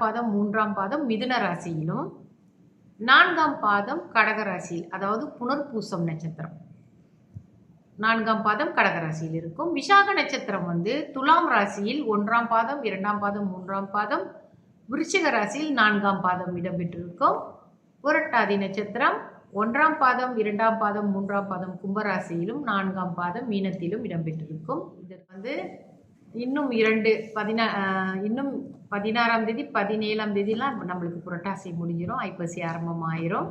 பாதம் மூன்றாம் பாதம் மிதுன ராசியிலும் நான்காம் பாதம் கடகராசியில் அதாவது புனர்பூசம் நட்சத்திரம். நான்காம் பாதம் கடகராசியில் இருக்கும். விசாக நட்சத்திரம் வந்து துலாம் ராசியில் ஒன்றாம் பாதம் இரண்டாம் பாதம் மூன்றாம் பாதம் விருச்சிக ராசியில் நான்காம் பாதம் இடம்பெற்றிருக்கும். புரட்டாதி நட்சத்திரம் ஒன்றாம் பாதம் இரண்டாம் பாதம் மூன்றாம் பாதம் கும்பராசியிலும் நான்காம் பாதம் மீனத்திலும் இடம்பெற்றிருக்கும். இது வந்து இன்னும் இரண்டு பதினா இன்னும் பதினாறாம் தேதி பதினேழாம் தேதிலாம் நம்மளுக்கு புரட்டாசி முடிஞ்சிடும் ஐப்பசி ஆரம்பமாயிரும்.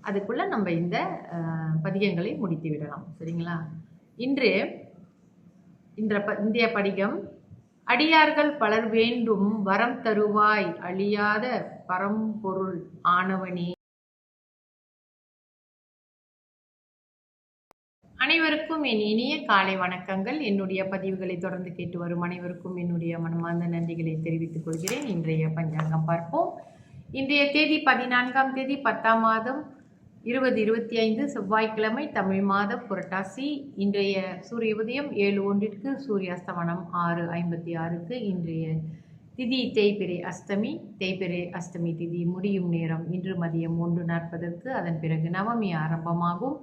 அதுக்குள்ளே நம்ம இந்த பதிகங்களை முடித்து விடலாம். சரிங்களா? இன்று இந்த ப இந்திய படிகம் அடியார்கள் பலர் வேண்டும் வரம் தருவாய் அழியாத பரம்பொருள் ஆனவனே. அனைவருக்கும் என் இனிய காலை வணக்கங்கள். என்னுடைய பதிவுகளை தொடர்ந்து கேட்டு வரும் அனைவருக்கும் என்னுடைய மனமார்ந்த நன்றிகளை தெரிவித்துக் கொள்கிறேன். இன்றைய பஞ்சாங்கம் பார்ப்போம். இன்றைய தேதி பதினான்காம் தேதி பத்தாம் மாதம் இருபது இருபத்தி ஐந்து செவ்வாய்க்கிழமை தமிழ் மாத புரட்டாசி. இன்றைய சூரிய உதயம் ஏழு ஒன்றிற்கு சூரியாஸ்தமனம் ஆறு ஐம்பத்தி ஆறுக்கு. இன்றைய திதி தேய்பிரை அஷ்டமி. தேய்பிரை அஷ்டமி திதி முடியும் நேரம் இன்று மதியம் ஒன்று நாற்பதற்கு. அதன் பிறகு நவமி ஆரம்பமாகும்.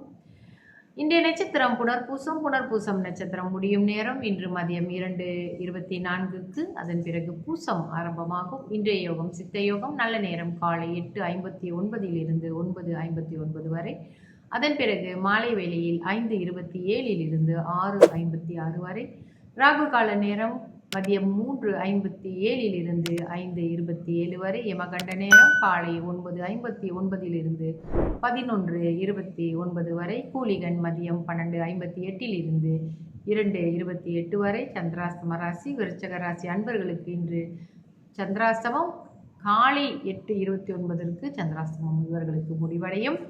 இன்றைய நட்சத்திரம் புனர்பூசம் புனர்பூசம் நட்சத்திரம் முடியும் நேரம். இன்று மதியம் இரண்டு இருபத்தி நான்குக்கு அதன் பிறகு பூசம் ஆரம்பமாகும். இன்றைய யோகம் சித்த யோகம். நல்ல நேரம் காலை எட்டு ஐம்பத்தி ஒன்பதிலிருந்து ஒன்பது ஐம்பத்தி ஒன்பது வரை. அதன் பிறகு மாலை வேளையில் ஐந்து இருபத்தி ஏழில் இருந்து ஆறு ஐம்பத்தி ஆறு வரை. ராகு கால நேரம் மதியம் மூன்று ஐம்பத்தி ஏழில் இருந்து ஐந்து இருபத்தி ஏழு வரை யமகண்ட நேரம் காலை ஒன்பது ஐம்பத்தி ஒன்பதிலிருந்து பதினொன்று இருபத்தி ஒன்பது வரை கூலிகன் மதியம் பன்னெண்டு ஐம்பத்தி எட்டிலிருந்து இரண்டு இருபத்தி எட்டு வரை சந்திராஸ்தம ராசி விருச்சக ராசி அன்பர்களுக்கு இன்று சந்திராஸ்தமம் காலை எட்டு இருபத்தி ஒன்பதற்கு சந்திராஸ்தமம் இவர்களுக்கு முடிவடையும்.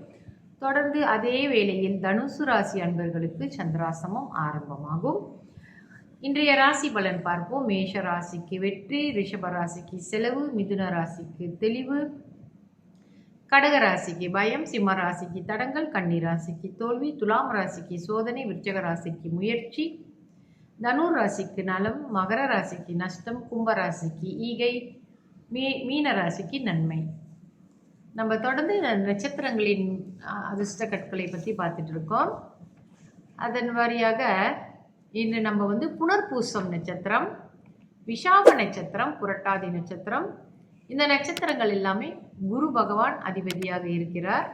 தொடர்ந்து அதே வேளையில் தனுசு ராசி அன்பர்களுக்கு சந்திராசமம் ஆரம்பமாகும். இன்றைய ராசி பலன் பார்ப்போம். மேஷ ராசிக்கு வெற்றி ரிஷப ராசிக்கு செலவு மிதுன ராசிக்கு தெளிவு. கடக ராசிக்கு பயம் சிம்ம ராசிக்கு தடங்கள் கன்னி ராசிக்கு தோல்வி துலாம் ராசிக்கு சோதனை விருச்சக ராசிக்கு முயற்சி. தனுர் ராசிக்கு நலம் மகர ராசிக்கு நஷ்டம் கும்ப ராசிக்கு ஈகை மீ மீன ராசிக்கு நன்மை. நம்ம தொடர்ந்து நட்சத்திரங்களின் அதிர்ஷ்ட கற்களை பற்றி பார்த்துட்டு இருக்கோம். அதன் வாரியாக இன்று நம்ம வந்து புனர்பூசம் நட்சத்திரம் விஷாக நட்சத்திரம் புரட்டாதி நட்சத்திரம். இந்த நட்சத்திரங்கள் எல்லாமே குரு பகவான் அதிபதியாக இருக்கிறார்.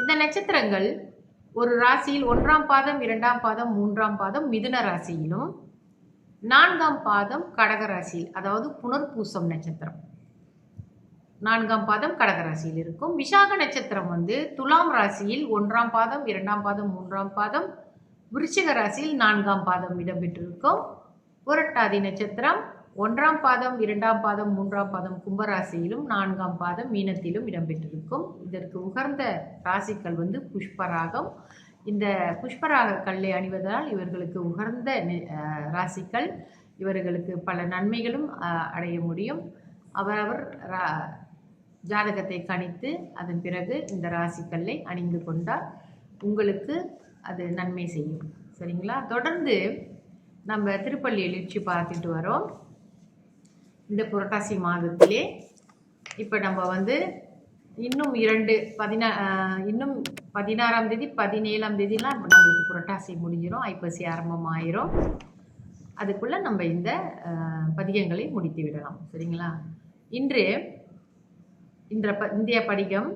இந்த நட்சத்திரங்கள் ஒரு ராசியில் ஒன்றாம் பாதம் இரண்டாம் பாதம் மூன்றாம் பாதம் மிதுன ராசியிலும் நான்காம் பாதம் கடக ராசியில் அதாவது புனர்பூசம் நட்சத்திரம். நான்காம் பாதம் கடக ராசியில் இருக்கும். விசாக நட்சத்திரம் வந்து துலாம் ராசியில் ஒன்றாம் பாதம் இரண்டாம் பாதம் மூன்றாம் பாதம் விருச்சிக ராசியில் நான்காம் பாதம் இடம்பெற்றிருக்கும். புரட்டாதி நட்சத்திரம் ஒன்றாம் பாதம் இரண்டாம் பாதம் மூன்றாம் பாதம் கும்பராசியிலும் நான்காம் பாதம் மீனத்திலும் இடம்பெற்றிருக்கும். இதற்கு உகர்ந்த ராசிக்கள் வந்து புஷ்பராகம். இந்த புஷ்பராக கல்லை அணிவதால் இவர்களுக்கு உகர்ந்த ராசிக்கள். இவர்களுக்கு பல நன்மைகளும் அடைய முடியும். அவரவர் ரா- ஜாதகத்தை கணித்து அதன் பிறகு இந்த ராசிக்கல்லை அணிந்து கொண்டால் உங்களுக்கு அது நன்மை செய்யும். சரிங்களா? தொடர்ந்து நம்ம திருப்பள்ளி எழுச்சி பார்த்துட்டு வரோம். இந்த புரட்டாசி மாதத்திலே இப்போ நம்ம வந்து இன்னும் இரண்டு பதினா இன்னும் பதினாறாம் தேதி பதினேழாம் தேதிலாம் நம்மளுக்கு புரட்டாசி முடிஞ்சிடும் ஐப்பசி ஆரம்பம் ஆயிரும் அதுக்குள்ளே நம்ம இந்த பதிகங்களை முடித்து விடலாம். சரிங்களா? இன்று இன்ற ப இந்திய படிகம்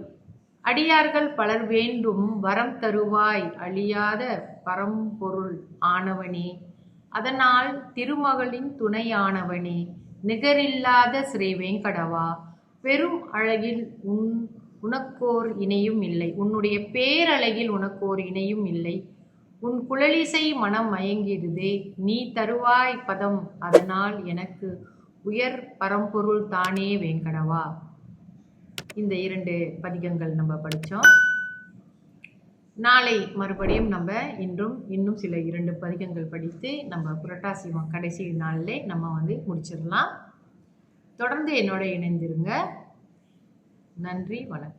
அடியார்கள் பலர் வேண்டும் வரம் தருவாய் அழியாத பரம்பொருள் ஆனவனே. அதனால் திருமகளின் துணையானவனே நிகரில்லாத ஸ்ரீ வெங்கடவா பெரும் அழகில் உன் உனக்கோர் இணையும் இல்லை. உன்னுடைய பேரழகில் உனக்கோர் இணையும் இல்லை. உன் குழலிசை மனம் மயங்கிடுதே. நீ தருவாய் பதம் அதனால் எனக்கு உயர் பரம்பொருள் தானே வேங்கடவா. இந்த இரண்டு பதிகங்கள் நம்ம படித்தோம் நாளை மறுபடியும் நம்ம இன்றும் இன்னும் சில இரண்டு பதிகங்கள் படித்து நம்ம புரட்டாசி கடைசி நாளிலே நம்ம வந்து முடிச்சிடலாம். தொடர்ந்து என்னோட இணைந்திருங்க. நன்றி வணக்கம்.